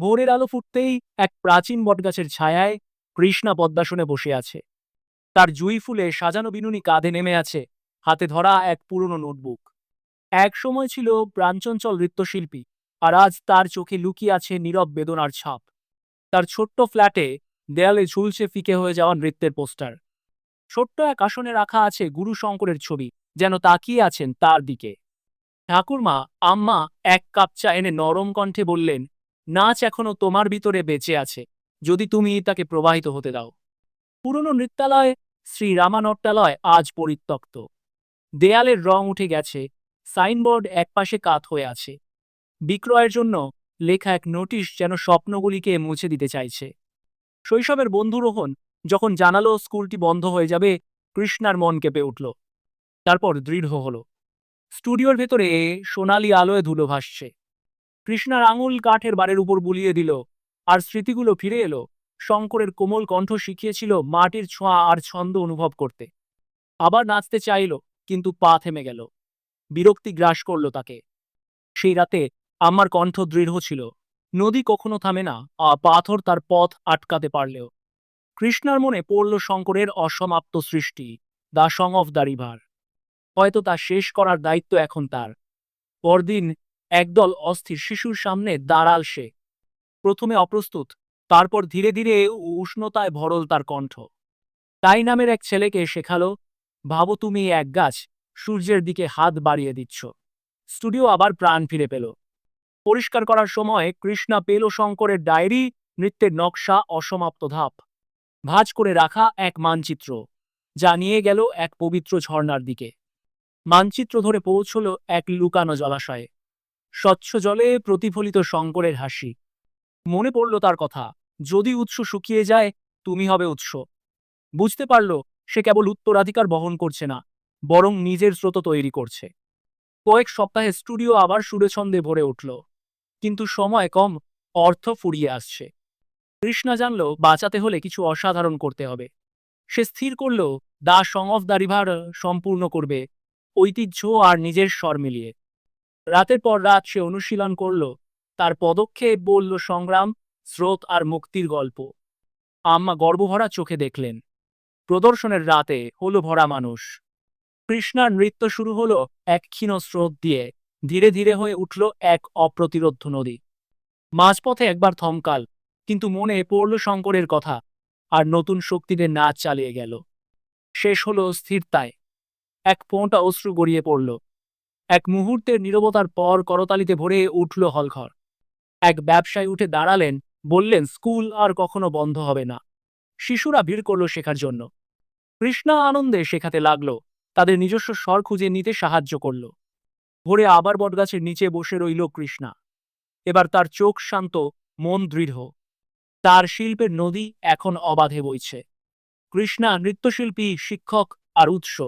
ভোরের আলো ফুটতেই এক প্রাচীন বটগাছের ছায়ায় কৃষ্ণা পদ্মাসনে বসে আছে। তার জুই ফুলে সাজানো বিনুনি কাঁধে নেমে আছে হাতে ধরা এক পুরনো নোটবুক। এক সময় ছিল প্রাঞ্চঞ্চল নৃত্যশিল্পী আর আজ তার চোখে লুকিয়ে আছে নীরব বেদনার ছাপ। তার ছোট্ট ফ্ল্যাটে দেয়ালে ঝুলছে ফিকে হয়ে যাওয়া নৃত্যের পোস্টার। ছোট্ট এক আসনে রাখা আছে গুরু শঙ্করের ছবি, যেন তাকিয়ে আছেন তার দিকে। ঠাকুরমা, আম্মা, এক কাপ চা এনে নরম কণ্ঠে বললেন নাচ এখনও তোমার ভিতরে বেঁচে আছে। যদি তুমি তাকে প্রবাহিত হতে দাও। পুরনো নৃত্যালয় শ্রী রামানট্টালয় আজ পরিত্যক্ত। দেয়ালের রং উঠে গেছে, সাইনবোর্ড একপাশে কাত হয়ে আছে। বিক্রয়ের জন্য লেখা এক নোটিশ যেন স্বপ্নগুলিকে মুছে দিতে চাইছে। শৈশবের বন্ধুরোহণ যখন জানালো স্কুলটি বন্ধ হয়ে যাবে, কৃষ্ণার মন কেঁপে উঠল। তারপর দৃঢ় হল। স্টুডিওর ভেতরে সোনালি আলোয় ধুলো ভাসছে। কৃষ্ণার আঙুল কাঠের বারের উপর বুলিয়ে দিল, আর স্মৃতিগুলো ফিরে এলো। শঙ্করের কোমল কণ্ঠ শিখিয়েছিল মাটির ছোঁয়া আর ছন্দ অনুভব করতে। আবার নাচতে চাইল, কিন্তু পা থেমে গেল। বিরক্তি গ্রাস করল তাকে। সেই রাতে আমার কণ্ঠ দৃঢ় ছিল। নদী কখনো থামে না আর পাথর তার পথ আটকাতে পারলেও। কৃষ্ণার মনে পড়ল শঙ্করের অসমাপ্ত সৃষ্টি, the song of the river. হয়তো তা শেষ করার দায়িত্ব এখন তার। পরদিন একদল অস্থির, শিশুর সামনে দাঁড়াল সে। প্রথমে অপ্রস্তুত, তারপর ধীরে ধীরে উষ্ণতায় ভরল তার কণ্ঠ। তাই নামের এক ছেলেকে শেখালো, ভাবো তুমি এক গাছ, সূর্যের দিকে হাত বাড়িয়ে দিচ্ছ। স্টুডিও আবার প্রাণ ফিরে পেল। পরিষ্কার করার সময় কৃষ্ণা পেল শঙ্করের ডায়েরি, নৃত্যের নকশা, অসমাপ্ত ধাপ। ভাঁজ করে রাখা এক মানচিত্র, যা নিয়ে গেল এক পবিত্র ঝর্ণার দিকে। মানচিত্র ধরে পৌঁছল এক লুকানো জলাশয়ে। স্বচ্ছ জলে প্রতিফলিত শঙ্করের হাসি। মনে পড়ল তার কথা, যদি উৎস শুকিয়ে যায়, তুমি হবে উৎস। বুঝতে পারল, সে কেবল উত্তরাধিকার বহন করছে না, বরং নিজের স্রোত তৈরি করছে। কয়েক সপ্তাহে স্টুডিও আবার সুরেছন্দে ভরে উঠল। কিন্তু সময় কম, অর্থ ফুরিয়ে আসছে। কৃষ্ণা জানল, বাঁচাতে হলে কিছু অসাধারণ করতে হবে। সে স্থির করল, the song of the river সম্পূর্ণ করবে, ঐতিহ্য আর নিজের স্বর মিলিয়ে। রাতের পর রাত সে অনুশীলন করল, তার পদক্ষেপ বলল সংগ্রাম, স্রোত আর মুক্তির গল্প। আম্মা গর্বভরা চোখে দেখলেন। প্রদর্শনের রাতে হলো ভরা মানুষ। কৃষ্ণার নৃত্য শুরু হলো এক ক্ষীণ স্রোত দিয়ে, ধীরে ধীরে হয়ে উঠল এক অপ্রতিরোধ নদী। মাঝপথে একবার থমকাল, কিন্তু মনে পড়ল শঙ্করের কথা, আর নতুন শক্তিতে নাচ চালিয়ে গেল। শেষ হলো স্থিরতায়। এক পোঁটা অশ্রু গড়িয়ে পড়ল। এক মুহূর্তের নীরবতার পর করতালিতে ভরে উঠল হলঘর। এক ব্যবসায়ী উঠে দাঁড়ালেন, বললেন, স্কুল আর কখনো বন্ধ হবে না। শিশুরা ভিড় করল শেখার জন্য। কৃষ্ণা আনন্দে শেখাতে লাগল, তাদের নিজস্ব স্বর খুঁজে নিতে সাহায্য করল। ভোরে আবার বটগাছের নিচে বসে রইল কৃষ্ণা। এবার তার চোখ শান্ত, মন দৃঢ়। তার শিল্পের নদী এখন অবাধে বইছে। কৃষ্ণা নৃত্যশিল্পী, শিক্ষক আর উৎস।